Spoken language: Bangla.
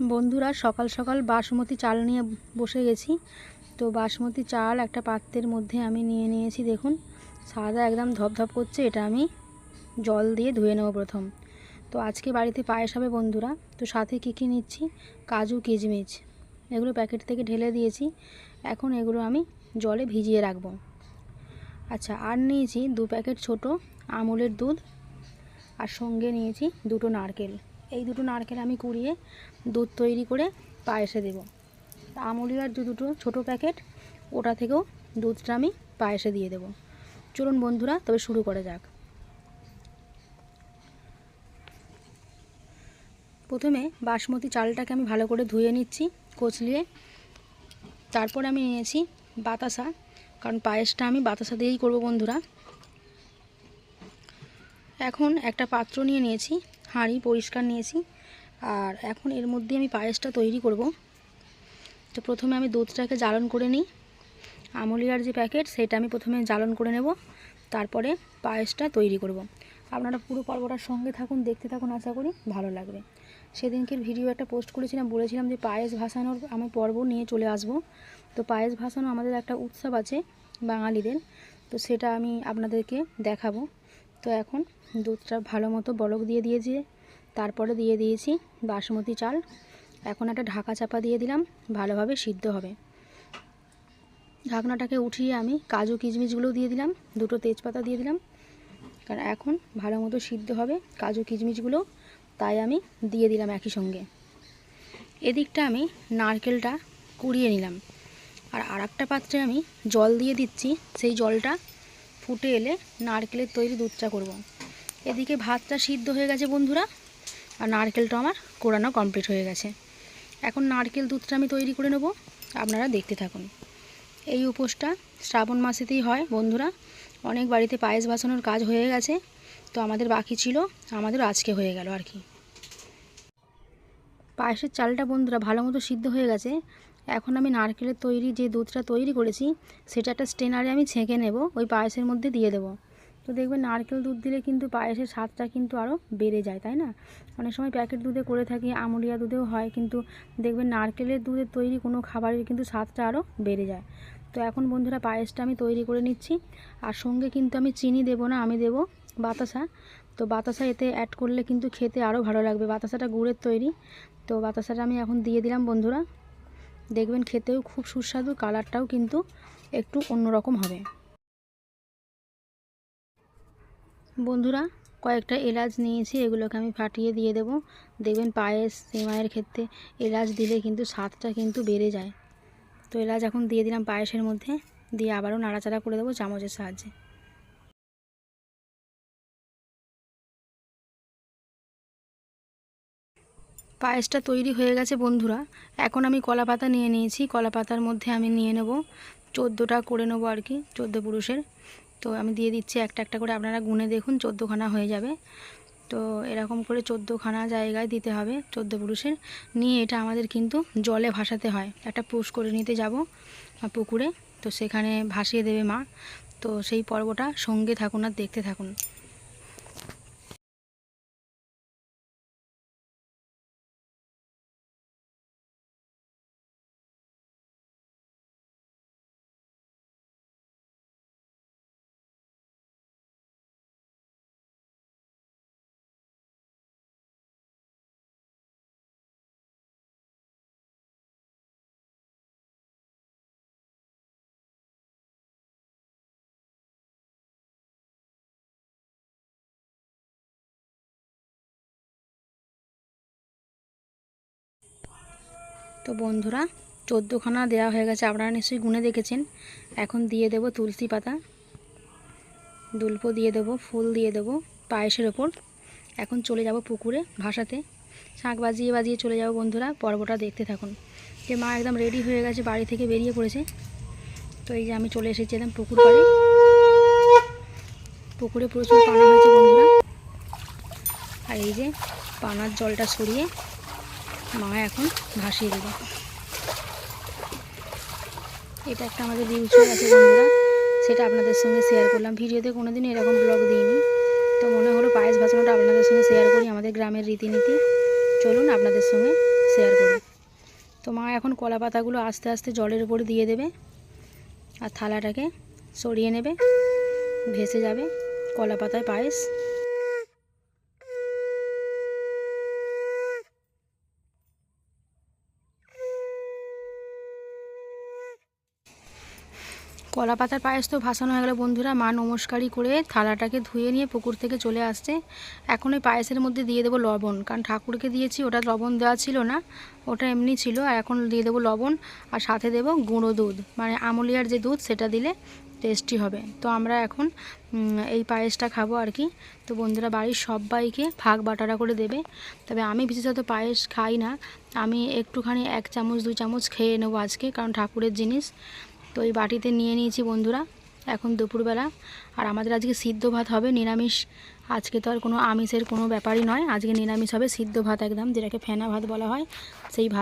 বন্ধুরা, সকাল সকাল বাসমতি চাল নিয়ে বসে গেছি। তো বাসমতি চাল একটা পাত্রের মধ্যে আমি নিয়ে নিয়েছি, দেখুন। সাদা একদম ধপধপ করছে, এটা আমি জল দিয়ে ধুয়ে নেব প্রথম। তো আজকে বাড়িতে পায়েস হবে বন্ধুরা। তো সাথে কী কী নিচ্ছি? কাজু কিচমিচ এগুলো প্যাকেট থেকে ঢেলে দিয়েছি। এখন এগুলো আমি জলে ভিজিয়ে রাখব। আচ্ছা আর নিয়েছি দু প্যাকেট ছোট আমুলের দুধ। আর সঙ্গে নিয়েছি দুটো নারকেল। এই দুটো নারকেল আমি কুড়িয়ে দুধ তৈরি করে পায়েসে দেবো। আমুলিয়ার যে দুটো ছোটো প্যাকেট, ওটা থেকেও দুধটা আমি পায়েসে দিয়ে দেবো। চলুন বন্ধুরা, তবে শুরু করা যাক। প্রথমে বাসমতি চালটাকে আমি ভালো করে ধুয়ে নিচ্ছি, কচলিয়ে। তারপর আমি নিয়েছি বাতাসা, কারণ পায়েসটা আমি বাতাসা দিয়েই করব বন্ধুরা। এখন একটা পাত্র নিয়ে নিয়েছি, হাঁড়ি পরিষ্কার নিয়েছি। আর এখন এর মধ্যে আমি পায়েসটা তৈরি করব। তো প্রথমে আমি দুধটাকে জ্বালন করে নিই। আমলিয়ার যে প্যাকেট, সেটা আমি প্রথমে জ্বালন করে নেব। তারপরে পায়েসটা তৈরি করব। আপনারা পুরো পর্বটার সঙ্গে থাকুন, দেখতে থাকুন, আশা করি ভালো লাগবে। সেদিনকের ভিডিও একটা পোস্ট করেছিলাম, বলেছিলাম যে পায়েস ভাসানোর আমি পর্ব নিয়ে চলে আসব। তো পায়েস ভাসানো আমাদের একটা উৎসব আছে বাঙালিদের। তো সেটা আমি আপনাদেরকে দেখাবো। তো এখন দুধটা ভালো মতো বলক দিয়ে দিয়েছি। তারপরে দিয়ে দিয়েছি বাসমতি চাল। এখন একটা ঢাকা চাপা দিয়ে দিলাম, ভালোভাবে সিদ্ধ হবে। ঢাকনাটাকে উঠিয়ে আমি কাজু কিশমিশগুলো দিয়ে দিলাম, দুটো তেজপাতা দিয়ে দিলাম। কারণ এখন ভালো মতো সিদ্ধ হবে কাজু কিচমিচগুলো তাই আমি দিয়ে দিলাম একই সঙ্গে। এদিকটা আমি নারকেলটা কুড়িয়ে নিলাম। আর আর একটা পাত্রে আমি জল দিয়ে দিচ্ছি, সেই জলটা ফুটে এলে নারকেলের তৈরি দুধটা করব। এদিকে ভাতটা সিদ্ধ হয়ে গেছে বন্ধুরা আর নারকেলটা আমার কোরানো কমপ্লিট হয়ে গেছে। এখন নারকেল দুধটা আমি তৈরি করে নেব। আপনারা দেখতে থাকুন। এই উপোসটা শ্রাবণ মাসেতেই হয় বন্ধুরা। অনেক বাড়িতে পায়েস বাসানোর কাজ হয়ে গেছে। তো আমাদের বাকি ছিল, আমাদের আজকে হয়ে গেল আর কি। পায়েসের চালটা বন্ধুরা ভালো মতো সিদ্ধ হয়ে গেছে। এখন আমি নারকেলের তৈরি যে দুধটা তৈরি করেছি, সেটা একটা স্টেনারে আমি ছেঁকে নেব। ওই পায়েসের মধ্যে দিয়ে দেবো। তো দেখবেন নারকেল দুধ দিলে কিন্তু পায়েসের স্বাদটা কিন্তু আরও বেড়ে যায়, তাই না? অনেক সময় প্যাকেট দুধে করে থাকি, আমুলিয়া দুধেও হয়, কিন্তু দেখবেন নারকেলের দুধের তৈরি কোনো খাবারের কিন্তু স্বাদটা আরও বেড়ে যায়। তো এখন বন্ধুরা পায়েসটা আমি তৈরি করে নিচ্ছি, আর সঙ্গে কিন্তু আমি চিনি দেবো না, আমি দেবো বাতাসা। তো বাতাসা এতে অ্যাড করলে কিন্তু খেতে আরও ভালো লাগবে, বাতাসাটা গুড়ের তৈরি। তো বাতাসাটা আমি এখন দিয়ে দিলাম বন্ধুরা। দেখবেন খেতেও খুব সুস্বাদু, কালারটাও কিন্তু একটু অন্যরকম হবে। বন্ধুরা, কয়েকটা এলাচ নিয়েছি, এগুলোকে আমি ফাটিয়ে দিয়ে দেব। দেখবেন পায়েস, সিমাইয়ের ক্ষেত্রে এলাচ দিলে কিন্তু স্বাদটা কিন্তু বেড়ে যায়। তো এলাচ এখন দিয়ে দিলাম পায়েসের মধ্যে, দিয়ে আবারও নাড়াচাড়া করে দেবো চামচের সাহায্যে। পায়েসটা তৈরি হয়ে গেছে বন্ধুরা, এখন আমি কলা পাতা নিয়ে নিয়েছি কলা পাতার মধ্যে আমি নিয়ে নেব। চোদ্দোটা করে নেব আর কি, চোদ্দ পুরুষের। তো আমি দিয়ে দিচ্ছি একটা একটা করে। আপনারা গুনে দেখুন, চোদ্দোখানা হয়ে যাবে। তো এরকম করে চোদ্দোখানা জায়গায় দিতে হবে চোদ্দ পুরুষের। নিয়ে এটা আমাদের কিন্তু জলে ভাসাতে হয়। একটা পুষ করে নিতে যাব পুকুরে। তো সেখানে ভাসিয়ে দেবে মা। তো সেই পর্বটা সঙ্গে থাকুন আর দেখতে থাকুন। তো বন্ধুরা, চোদ্দোখানা দেওয়া হয়ে গেছে, আপনারা নিশ্চয়ই গুনে দেখেছেন। এখন দিয়ে দেব তুলসী পাতা। দুল্প দিয়ে দেবো, ফুল দিয়ে দেবো পায়েসের ওপর। এখন চলে যাব পুকুরে ভাসাতে। শাঁখ বাজিয়ে বাজিয়ে চলে যাব বন্ধুরা, পর্বটা দেখতে থাকুন। যে মা একদম রেডি হয়ে গেছে, বাড়ি থেকে বেরিয়ে পড়েছে। তো এই যে আমি চলে এসেছি একদম পুকুর পাড়ে। পুকুরে প্রচুর পানা হয়েছে বন্ধুরা। আর এই যে পানার জলটা সরিয়ে মা এখন ভাসিয়ে দেবে এটা একটা আমাদের রিউচুয়াল আছে বন্ধুরা। সেটা আপনাদের সঙ্গে শেয়ার করলাম। ভিডিওতে কোনো দিন এরকম ব্লগ দিইনি। তো মনে হলো পায়েস ভাসানোটা আপনাদের সঙ্গে শেয়ার করি, আমাদের গ্রামের রীতিনীতি। চলুন আপনাদের সঙ্গে শেয়ার করি। তো মা এখন কলা পাতাগুলো আস্তে আস্তে জলের উপরে দিয়ে দেবে আর থালাটাকে সরিয়ে নেবে, ভেসে যাবে কলা পাতায় পায়েস। কলা পাতার পায়েস তো ভাসানো হয়ে গেলো, বন্ধুরা। মা নমস্কারই করে থালাটাকে ধুয়ে নিয়ে পুকুর থেকে চলে আসছে। এখন ওই পায়েসের মধ্যে দিয়ে দেবো লবণ, কারণ ঠাকুরকে দিয়েছি, ওটা লবণ দেওয়া ছিল না, ওটা এমনি ছিল, আর এখন দিয়ে দেবো লবণ, আর সাথে দেবো গুঁড়ো দুধ। মানে আমুলিয়ার যে দুধ, সেটা দিলে টেস্টি হবে। তো আমরা এখন এই পায়েসটা খাব আর কি। তো বন্ধুরা, বাড়ির সবাইকে ভাগ বাটারা করে দেবে। তবে আমি বিশেষত পায়েস খাই না, আমি একটুখানি এক চামচ দুই চামচ খেয়ে নেব আজকে, কারণ ঠাকুরের জিনিস। তো এই বাটিতে নিয়ে নিয়েছি বন্ধুরা, এখন দুপুরবেলা। আর আমাদের আজকে সিদ্ধ ভাত হবে নিরামিষ। আজকে তো আর কোনো আমিষের কোনো ব্যাপারই নয়, আজকে নিরামিষ হবে সিদ্ধ ভাত একদম, যেটাকে ফেনা ভাত বলা হয়, সেই ভাত